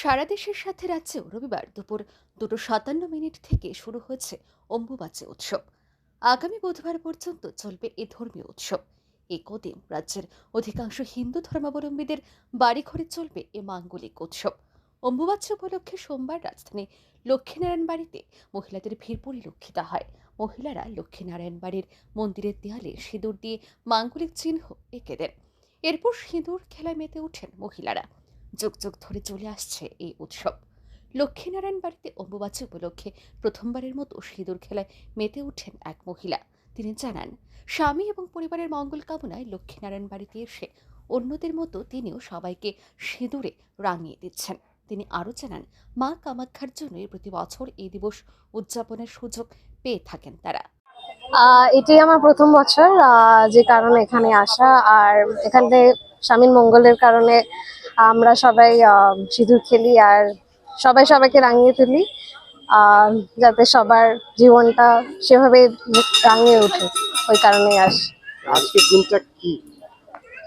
সারা দেশের সাথে রাজ্যেও রবিবার দুপুর দুটো সাতান্ন মিনিট থেকে শুরু হয়েছে অম্বুবাচী উৎসব। আগামী বুধবার পর্যন্ত চলবে এ ধর্মীয় উৎসব। এই কদিন রাজ্যের অধিকাংশ হিন্দু ধর্মাবলম্বীদের বাড়িঘরে চলবে এ মাঙ্গলিক উৎসব। অম্বুবাচী উপলক্ষে সোমবার রাজধানী লক্ষ্মীনারায়ণ বাড়িতে মহিলাদের ভিড় পরিলক্ষিত হয়। মহিলারা লক্ষ্মীনারায়ণ বাড়ির মন্দিরের দেয়ালে সিঁদুর দিয়ে মাঙ্গলিক চিহ্ন এঁকে দেন। এরপর সিঁদুর খেলায় মেতে ওঠেন মহিলারা। যুগ যুগ ধরে চলে আসছে এই উৎসব। লক্ষ্মীনারায়ণ বাড়িতে অম্বুবাচী উপলক্ষে প্রথমবারের মতো সিঁদুর খেলায় মেতে ওঠেন এক মহিলা। তিনি জানান, স্বামী এবং পরিবারের মঙ্গল কামনায় লক্ষ্মীনারায়ণ বাড়িতে এসে অন্যদের মতো তিনিও সবাইকে সিঁদুরে রাঙিয়ে দিচ্ছেন। তিনি আরও জানান, মা কামাখ্যার জন্যই প্রতি বছর এই দিবস উদযাপনের সুযোগ পেয়ে থাকেন তারা। এটাই আমার প্রথম বছর যে কারণে এখানে আসা। আর এখানে স্বামীর মঙ্গলের কারণে আমরা সবাই সিঁদুর খেলি আর সবাই সবাইকে রাঙিয়ে তুলি যাতে সবার জীবনটা সেভাবে রাঙিয়ে ওঠে ওই কারণেই আসি। আজকের দিনটা কি?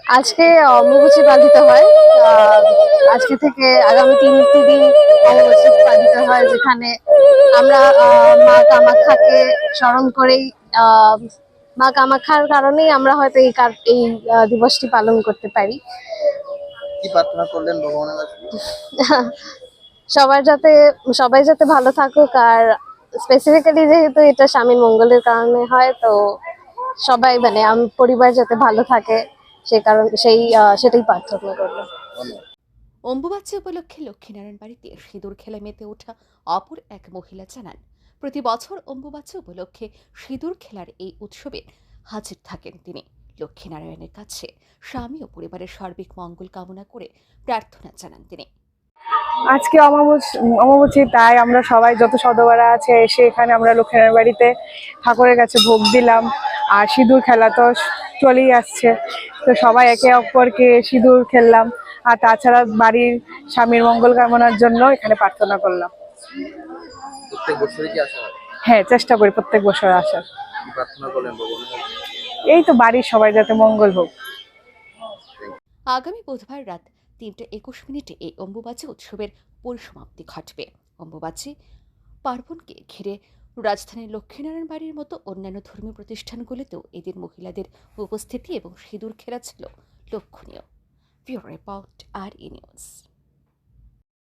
আজকে অম্বুবাচী পালিত হয় আজকে থেকে আগামী তিনটি দিন অম্বুবাচী পালিত হয় যেখানে আমরা মা কামাখ্যাকে স্মরণ করেই মা কামাখ্যার কারণেই আমরা হয়তো এই কার- এই দিবসটি পালন করতে পারি। কি প্রার্থনা করলেন ভগবানের কাছে? সবার যাতে সবাই যাতে ভালো থাকুক আর স্পেসিফিক্যালি যেহেতু এটা স্বামীর মঙ্গলের কারণে হয় তো সবাই মানে আম- পরিবার যাতে ভালো থাকে সেই কারণ সেই সেটাই প্রার্থনা করলাম। অম্বুবাচ্চা অম্বুবাচী উপলক্ষে লক্ষ্মীনারায়ণ বাড়িতে সিঁদুর খেলে মেতে ওঠা অপর এক মহিলা জানান প্রতি বছর অম্বুবাচ্চা উপলক্ষে সিঁদুর খেলার এই উৎসবে হাজির থাকেন তিনি। লক্ষ্মীনারায়ণের কাছে স্বামী ও পরিবারের সার্বিক মঙ্গল কামনা করে প্রার্থনা জানান তিনি। আজকে অমাবস্যা তাই আমরা সবাই যত সদবারা আছে এসে এখানে আমরা লক্ষ্মীনারায়ণ বাড়িতে ঠাকুরের কাছে ভোগ দিলাম। আর সিঁদুর খেলা তো চলেই আসছে। তো সবাই একে অপরকে সিঁদুর খেললাম। আর তাছাড়া বাড়ির স্বামীর মঙ্গল কামনার জন্য এখানে প্রার্থনা করলাম। প্রত্যেক বছরই কি আসা হয়? চেষ্টা করি প্রত্যেক বছর আসার। প্রার্থনা করলেন এই তো বাড়ির সবাই যাতে মঙ্গল হোক। আগামী বুধবার রাত তিনটে একুশ মিনিটে এই অম্বুবাচী উৎসবের পরিসমাপ্তি ঘটবে। অম্বুবাচী পার্বণকে ঘিরে রাজধানীর লক্ষ্মীনারায়ণ বাড়ির মতো অন্যান্য ধর্মীয় প্রতিষ্ঠানগুলিতেও এদের মহিলাদের উপস্থিতি এবং সিঁদুর খেলা ছিল লক্ষণীয়। পিওর রিপোর্ট আর ই নিউজ।